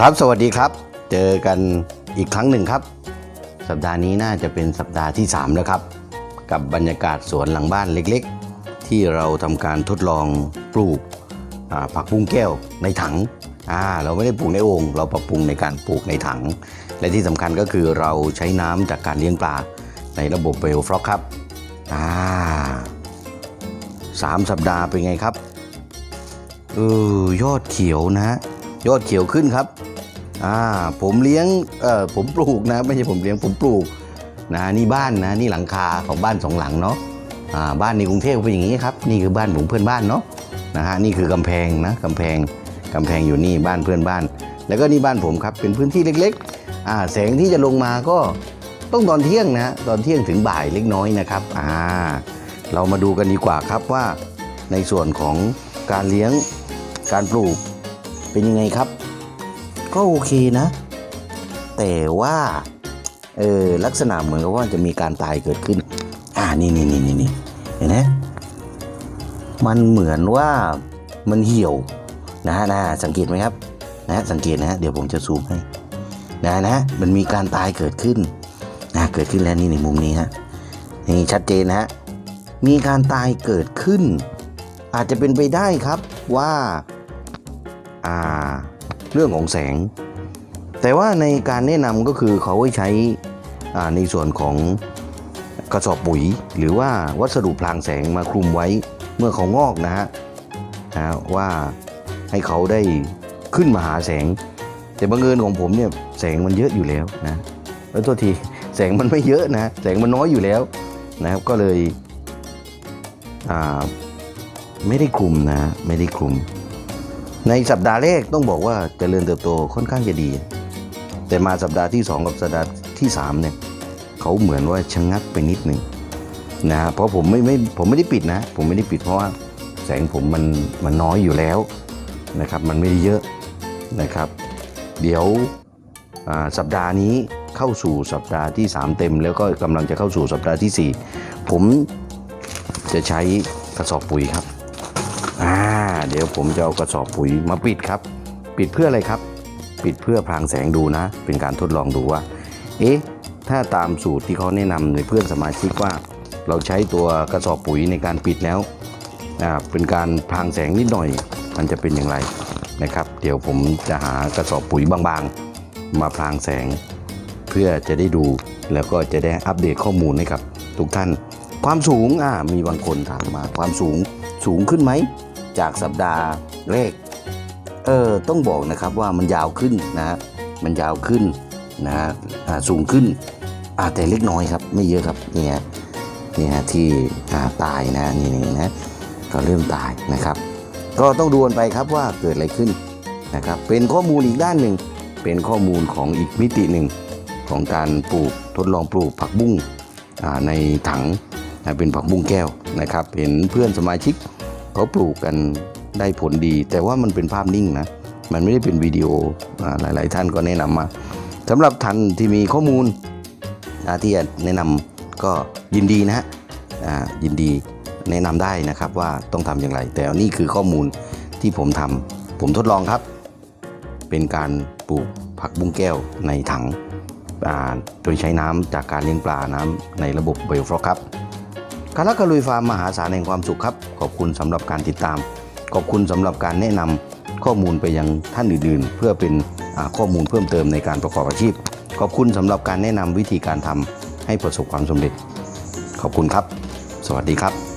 ครับสวัสดีครับ เจอกันอีกครั้งหนึ่งครับ สัปดาห์นี้น่าจะเป็นสัปดาห์ที่ 3 แล้วครับ กับบรรยากาศสวนหลังบ้านเล็กๆ ที่เราทำการทดลองปลูกผักบุ้งแก้วในถังอ่าเราไม่ได้ปลูกในโอ่งเราปรับปรุงในการปลูกในถัง และที่สำคัญก็คือเราใช้น้ำจากการเลี้ยงปลาในระบบเบลฟล็อกครับอ่าสามสัปดาห์เป็นไงครับเออยอดเขียวนะฮะยอดเขียวขึ้นครับ อ่าผมเลี้ยงเออผมปลูกนะไม่ใช่ผมเลี้ยงผมปลูกนะนี่บ้านนะนี่หลังคาของบ้านสองหลังเนาะอ่าบ้านในกรุงเทพเป็นอย่างนี้ครับนี่คือบ้านของเพื่อนบ้านเนาะนะฮะนี่คือกำแพงนะกำแพงกำแพงอยู่นี่บ้านเพื่อนบ้าน แล้วก็นี่บ้านผมครับเป็นพื้นที่เล็กๆอ่าแสงที่จะลงมาก็ต้องตอนเที่ยงนะตอนเที่ยงถึงบ่ายเล็กน้อยนะครับอ่าเรามาดูกันดีกว่าครับว่าในส่วนของการเลี้ยงการปลูกเป็นยังไงครับ ก็โอเคนะ แต่ว่าเออลักษณะเหมือนกับว่าจะมีการตายเกิดขึ้น อ่านี่นี่นี่นี่นี่เห็นไหมมันเหมือนว่ามันเหี่ยวนะฮะนะสังเกตไหมครับนะสังเกตนะฮะเดี๋ยวผมจะซูมให้นะนะมันมีการตายเกิดขึ้นนะเกิดขึ้นแล้วนี่ในมุมนี้ฮะนี่ชัดเจนนะฮะมีการตายเกิดขึ้น อาจจะเป็นไปได้ครับว่าอ่า เรื่องของแสง แต่ว่าในการแนะนำก็คือเขาให้ใช้ในส่วนของกระสอบปุ๋ย หรือว่าวัสดุพลางแสงมาคลุมไว้เมื่อเขางอกนะฮะนะว่าให้เขาได้ขึ้นมาหาแสง แต่บังเอิญของผมเนี่ยแสงมันเยอะอยู่แล้วนะแล้วตัวทีแสงมันไม่เยอะนะแสงมันน้อยอยู่แล้วนะครับก็เลยไม่ได้คลุมนะไม่ได้คลุม ในสัปดาห์แรกต้องบอกว่าเจริญเติบโตค่อนข้างจะดี แต่มาสัปดาห์ที่ 2 กับสัปดาห์ที่3เนี่ยเขาเหมือนว่าชะงักไปนิดหนึ่งนะเพราะผมไม่ไม่ผมไม่ได้ปิดนะ ผมไม่ได้ปิดเพราะว่าแสงผมมันมันน้อยอยู่แล้วนะครับ มันไม่ได้เยอะนะครับ เดี๋ยวสัปดาห์นี้เข้าสู่สัปดาห์ที่ 3 เต็ม แล้วก็กำลังจะเข้าสู่สัปดาห์ที่ 4 ผมจะใช้กระสอบปุ๋ยครับ เดี๋ยวผมจะเอากระสอบปุ๋ยมาปิดครับ ปิดเพื่ออะไรครับ ปิดเพื่อพรางแสงดูนะ เป็นการทดลองดูว่า เอ๊ะ ถ้าตามสูตรที่เขาแนะนำในเพื่อนสมาชิกว่า เราใช้ตัวกระสอบปุ๋ยในการปิดแล้วอ่าเป็นการพรางแสงนิดหน่อย มันจะเป็นอย่างไรนะครับ เดี๋ยวผมจะหากระสอบปุ๋ยบางๆ มาพรางแสง เพื่อจะได้ดูแล้วก็จะได้อัปเดตข้อมูลให้กับทุกท่าน ความสูงอ่ามีบางคนถามมาความสูงสูงขึ้นไหม จากสัปดาห์แรก เออต้องบอกนะครับว่ามันยาวขึ้นนะฮะมันยาวขึ้นนะฮะอ่าสูงขึ้นอ่าแต่เล็กน้อยครับ ไม่เยอะครับนี่ฮะนี่ฮะที่อ่าตายนะนี่นี่นะก็เริ่มตายนะครับ ก็ต้องดูกันไปครับว่าเกิดอะไรขึ้นนะครับ เป็นข้อมูลอีกด้านหนึ่ง เป็นข้อมูลของอีกมิติหนึ่งของการปลูกทดลองปลูกผักบุ้งอ่าในถังเป็นผักบุ้งแก้วนะครับ เห็นเพื่อนสมาชิก เขาปลูกกันได้ผลดี แต่ว่ามันเป็นภาพนิ่งนะ มันไม่ได้เป็นวิดีโออหลาย ๆ ท่านก็แนะนำมาสำหรับท่านที่มีข้อมูลนะที่จะแนะนำก็ยินดีนะฮะยินดีแนะนำได้นะครับว่าต้องทำอย่างไร แต่นี่คือข้อมูลที่ผมทำผมทดลองครับ เป็นการปลูกผักบุ้งแก้วในถังโดยใช้น้ำจากการเลี้ยงปลาน้ำในระบบเบลฟลอกครับ คาราคาลุยฟาร์มมหาศาลแห่งความสุขครับ ขอบคุณสำหรับการติดตาม ขอบคุณสำหรับการแนะนำข้อมูลไปยังท่านอื่นๆ เพื่อเป็นข้อมูลเพิ่มเติมในการประกอบอาชีพ ขอบคุณสำหรับการแนะนำวิธีการทำให้ประสบความสำเร็จ ขอบคุณครับ สวัสดีครับ